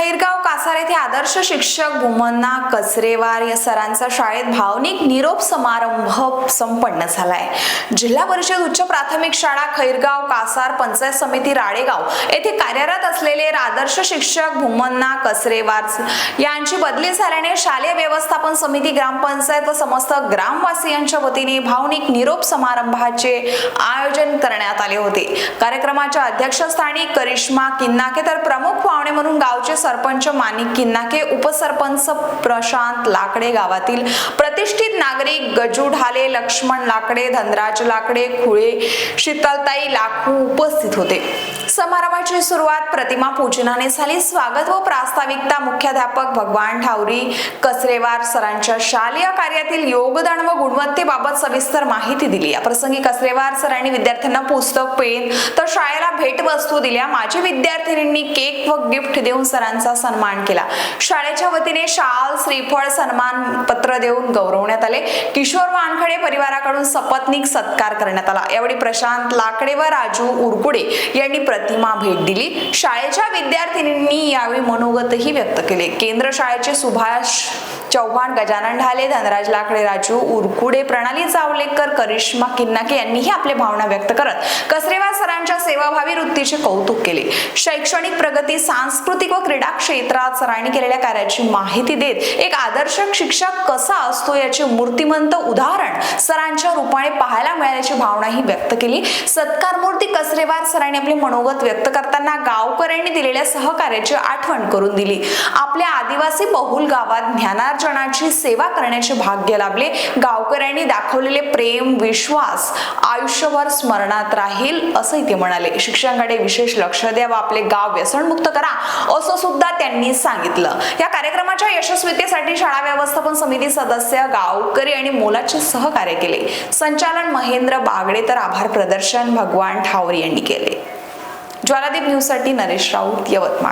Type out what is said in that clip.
खैरगाव कासार येथे आदर्श शिक्षक भूमन्ना कचरेवार या सरांचा शाळेत भावनिक निरोप समारंभ संपन्न झालाय. जिल्हा परिषद उच्च प्राथमिक शाळा खैरगाव कासार पंचायत समिती राळेगाव येथे कार्यरत असलेले आदर्श शिक्षक भूमन्ना कचरेवार यांची बदली झाल्याने शालेय व्यवस्थापन समिती ग्रामपंचायत व समस्त ग्रामवासियांच्या वतीने भावनिक निरोप समारंभाचे आयोजन करण्यात आले होते. कार्यक्रमाच्या अध्यक्षस्थानी करिश्मा किन्नाके तर प्रमुख पाहुणे म्हणून गावचे सरपंच माणिक किन्नाके उपसरपंच प्रशांत लाकडे गावातील प्रतिष्ठित नागरिक गजू ढाले लक्ष्मण लाकडे धनराज लाकडे खुळे शीतलताई लाखू उपस्थित होते. समारंभाची सुरुवात प्रतिमा पूजनाने झाली. स्वागत व प्रास्ताविकता मुख्याध्यापक भगवान ठावरी कचरेवार सरांच्या शालेय कार्यातील योगदान व गुणवत्तेबाबत सविस्तर माहिती दिली. या प्रसंगी कचरेवार सरांनी विद्यार्थ्यांना पुस्तक पेन तर शाळेला भेटवस्तू दिल्या. माझे विद्यार्थिनींनी केक व गिफ्ट देऊन सरांचा सन्मान केला. शाळेच्या वतीने शाल श्रीफळ सन्मान पत्र देऊन गौरवण्यात आले. किशोर वानखडे परिवाराकडून सपत्नीक सत्कार करण्यात आला. यावेळी प्रशांत लाकडे व राजू उरकुडे यांनी प्रतिमा भेट दिली. शाळेच्या विद्यार्थिनींनी यावेळी मनोगतही व्यक्त केले. केंद्र शाळेचे सुभाष चव्हाण गजानन ढाले धनराज लाकडे राजू उरकुडे प्रणाली जावलेकर करिश्मा किन्नाके यांनीही आपले भावना व्यक्त करत कसरेवार सरांच्या सेवाभावी वृत्तीचे कौतुक केले. शैक्षणिक प्रगती सांस्कृतिक व क्रीडा क्षेत्रात सरांनी केलेल्या कार्याची माहिती देत एक आदर्श शिक्षक कसा असतो याचे मूर्तिमंत उदाहरण सरांच्या रूपाने पाहायला मिळाल्याची भावनाही व्यक्त केली. सत्कारमूर्ती कसरेवार सरांनी आपले मनोगत व्यक्त करताना गावकऱ्यांनी दिलेल्या सहकार्याची आठवण करून दिली. आपल्या आदिवासी बहुल गावात ज्ञानार्जनाची सेवा करण्याचे भाग्य लाभले. गावकऱ्यांनी दाखवलेले प्रेम विश्वास आयुष्यभर स्मरणात राहील असंही ते म्हणाले. शिक्षकांकडे विशेष लक्ष द्यावं आपले गाव व्यसनमुक्त करा असं सुद्धा त्यांनी सांगितलं. या कार्यक्रमाच्या यशस्वीतेसाठी शाळा व्यवस्थापन समिती सदस्य गावकरी आणि मोलाचे सहकार्य केले. संचालन महेंद्र बागडे तर आभार प्रदर्शन भगवान ठावरे यांनी केले. ज्वालादीप न्यूजसाठी नरेश राऊत यवतमाळ.